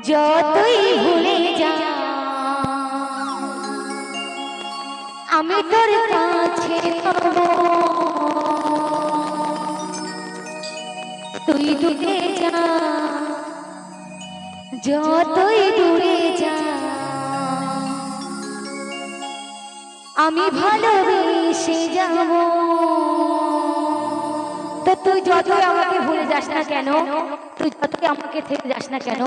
যতই ভুলে যা, আমি তোর কাছে তুই দূরে যা, যতই দূরে যা, আমি ভালোবেসে যাব। তুই যতই আমাকে ভুলে যাস না কেন, তুই যতই আমাকে থেকে যাস না কেন,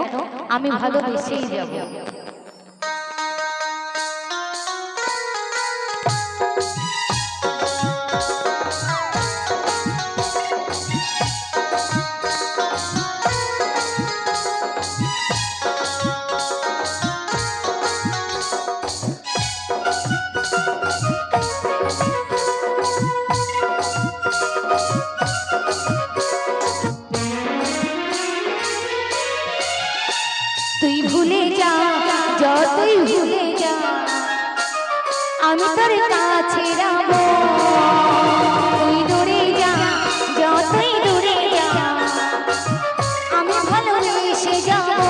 আমি ভালোবেসেই যাব। যা, যতই ভুলে যা, আমি তোর কাছে রাখব দূরে যা, যতই দূরে যা, আমি ভালোবেসে যাব।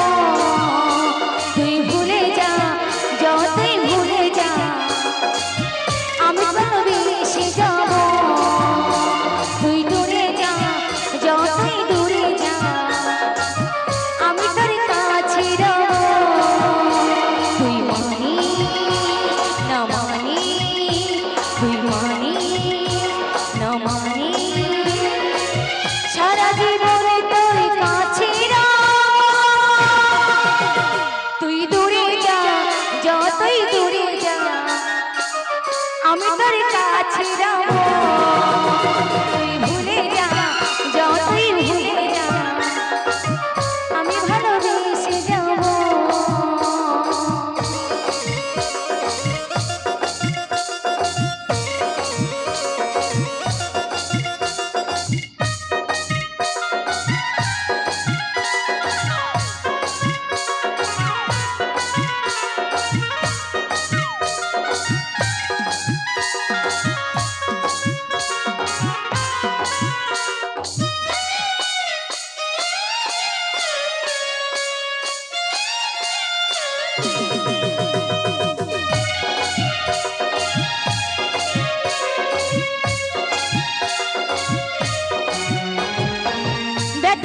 আমি তোর কাছে যাব।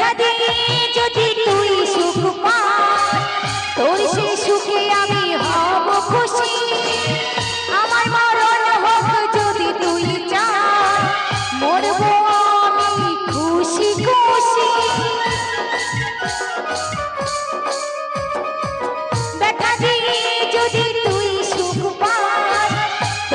Daddy.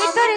আমি তোর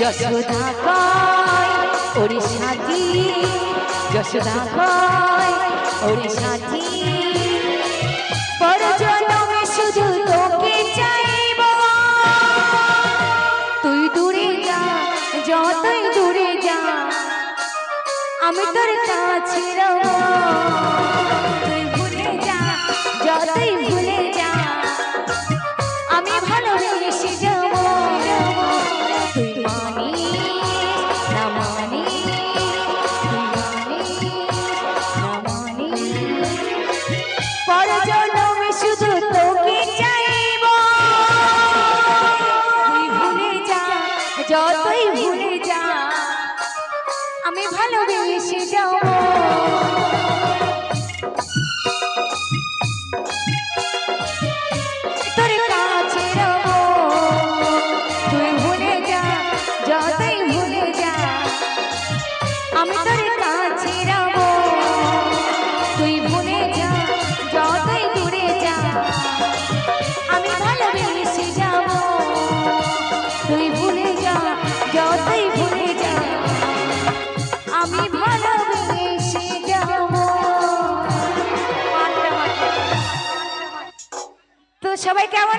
যশোদা কয় ওরে সাথী যশোদা কয় ওরে সাথী পরজনমে শুধু তোকে চাইব তুই দূরে যা, যতই দূরে যা। আমি তোর কাছে রব তুই ভুলে যা, যতই সবাই কেমন?